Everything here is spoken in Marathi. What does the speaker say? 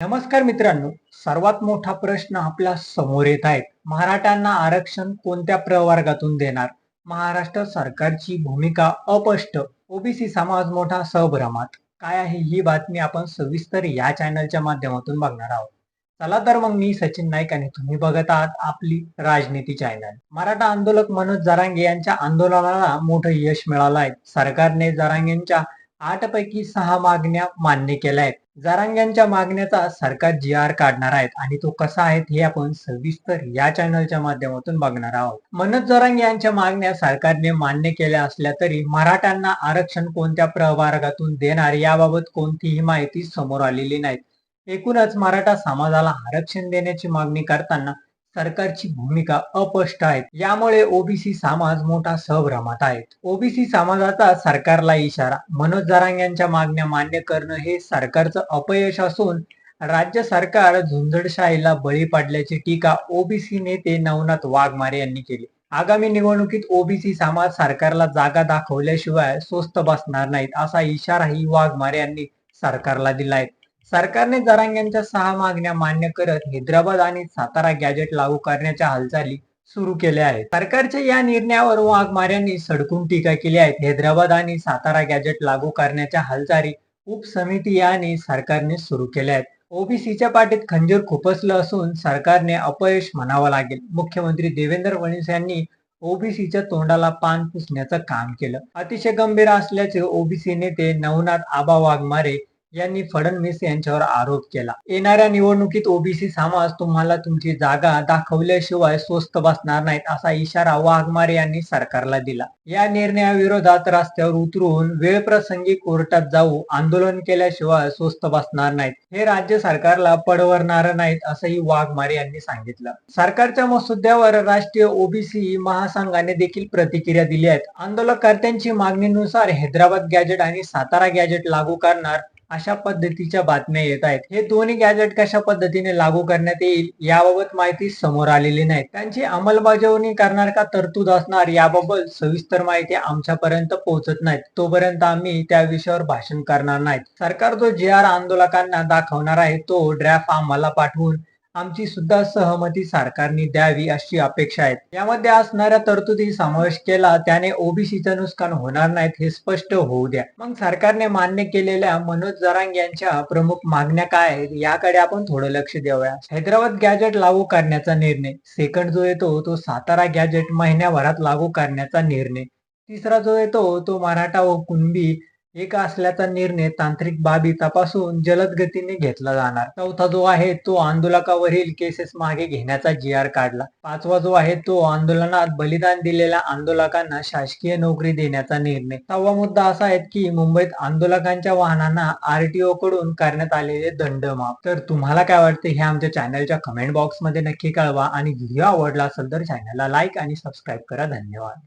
नमस्कार मित्रांनो सर्वात मोठा प्रश्न आपल्यासमोर येत आहेत. मराठ्यांना आरक्षण कोणत्या प्रवर्गातून देणार? महाराष्ट्र सरकारची भूमिका अपष्ट ओबीसी समाज मोठा सहभ्रमात काय आहे ही बातमी आपण सविस्तर या चॅनलच्या माध्यमातून बघणार आहोत. चला तर मग मी सचिन नाईक आणि तुम्ही बघत आहात आपली राजनीती चॅनल. मराठा आंदोलक मनोज जरांगे यांच्या आंदोलनाला मोठं यश मिळालं आहे. सरकारने जरांगेंच्या आठ पैकी सहा मागण्या मान्य केल्या आहेत. जारांग्यांच्या मागण्याचा सरकार जी आर काढणार आहेत आणि तो कसा आहे हे आपण सविस्तर या चॅनलच्या माध्यमातून बघणार आहोत. मनोज जरांगे यांच्या मागण्या सरकारने मान्य केल्या असल्या तरी मराठ्यांना आरक्षण कोणत्या प्रवर्गातून देणार याबाबत कोणतीही माहिती समोर आलेली नाही एकूणच मराठा समाजाला आरक्षण देण्याची मागणी करताना सरकारची भूमिका अस्पष्ट आहे यामुळे ओबीसी समाज मोठा सहभ्रमात आहे. ओबीसी समाजाचा सरकारला इशारा मनोज जरांग यांच्या मागण्या मान्य करणं हे सरकारचं अपयश असून राज्य सरकार झुंजडशाहीला बळी पडल्याची टीका ओबीसी नेते नवनाथ वाघमारे यांनी केली. आगामी निवडणुकीत ओबीसी समाज सरकारला जागा दाखवल्याशिवाय स्वस्त बसणार नाहीत असा इशाराही वाघमारे यांनी सरकारला दिलाय. सरकारने जरांग्यांच्या सहा मागण्या मान्य करत हैदराबाद आणि सातारा गॅजेट लागू करण्याच्या हालचाली सुरू केल्या आहेत. सरकारच्या या निर्णयावर वाघमाऱ्यांनी सडकून टीका केली आहे. हैदराबाद आणि सातारा गॅजेट लागू करण्याच्या हालचाली उपसमिती आणि सरकारने सुरू केल्या आहेत. ओबीसीच्या पाठीत खंजीर खुपसलं असून सरकारने अपयश म्हणावं लागेल. मुख्यमंत्री देवेंद्र फडणवीस यांनी ओबीसीच्या तोंडाला पान पुसण्याचं काम केलं. अतिशय गंभीर असल्याचे ओबीसी नेते नवनाथ आबा वाघमारे यांनी फडणवीस यांच्यावर आरोप केला. येणाऱ्या निवडणुकीत ओबीसी समाज तुम्हाला तुमची जागा दाखवल्याशिवाय स्वस्त बसणार नाहीत असा इशारा वाघमारे यांनी सरकारला दिला. या निर्णयाविरोधात रस्त्यावर उतरून वेळ प्रसंगी कोर्टात जाऊ आंदोलन केल्याशिवाय स्वस्त बसणार नाहीत. हे राज्य सरकारला पडवणार नाहीत असंही वाघमारे यांनी सांगितलं. सरकारच्या मसुद्यावर राष्ट्रीय ओबीसी महासंघाने देखील प्रतिक्रिया दिली आहेत. आंदोलनकर्त्यांची मागणीनुसार हैदराबाद गॅजेट आणि सातारा गॅजेट लागू करणार अशा पद्धतीच्या बातम्या येत आहेत. हे दोन्ही गॅजेट कशा पद्धतीने लागू करण्यात येईल याबाबत माहिती समोर आलेली नाही. त्यांची अंमलबजावणी करणार का तरतूद असणार याबाबत सविस्तर माहिती आमच्यापर्यंत पोहोचत नाहीत. तोपर्यंत आम्ही त्या विषयावर भाषण करणार नाहीत. सरकार जो जे आर आंदोलकांना दाखवणार आहे तो ड्रॅफ्ट आम्हाला पाठवून आमची सुद्धा सहमती सरकारने द्यावी अशी अपेक्षा आहे. यामध्ये असणाऱ्या तरतुदी समावेश केला त्याने ओबीसीचं नुकसान होणार नाहीत हे स्पष्ट होऊ द्या. मग सरकारने मान्य केलेल्या मनोज जरांग यांच्या प्रमुख मागण्या काय आहेत? याकडे आपण थोडं लक्ष देऊया. हैदराबाद गॅजेट लागू करण्याचा निर्णय. सेकंड जो येतो तो सातारा गॅजेट महिन्याभरात लागू करण्याचा निर्णय. तिसरा जो येतो तो मराठा व कुणबी एक असल्याचा निर्णय तांत्रिक बाबी तपासून जलद गतीने घेतला जाणार. चौथा जो आहे तो आंदोलकावरील केसेस मागे घेण्याचा जी आर काढला. पाचवा जो आहे तो आंदोलनात बलिदान दिलेल्या आंदोलकांना शासकीय नोकरी देण्याचा निर्णय. सहावा मुद्दा असा आहे की मुंबईत आंदोलकांच्या वाहनांना आरटीओ कडून करण्यात आलेले दंड माफ तर तुम्हाला काय वाटते हे आमच्या चॅनलच्या कमेंट बॉक्समध्ये नक्की कळवा आणि व्हिडिओ आवडला असेल तर चॅनलला लाईक आणि सबस्क्राईब करा. धन्यवाद.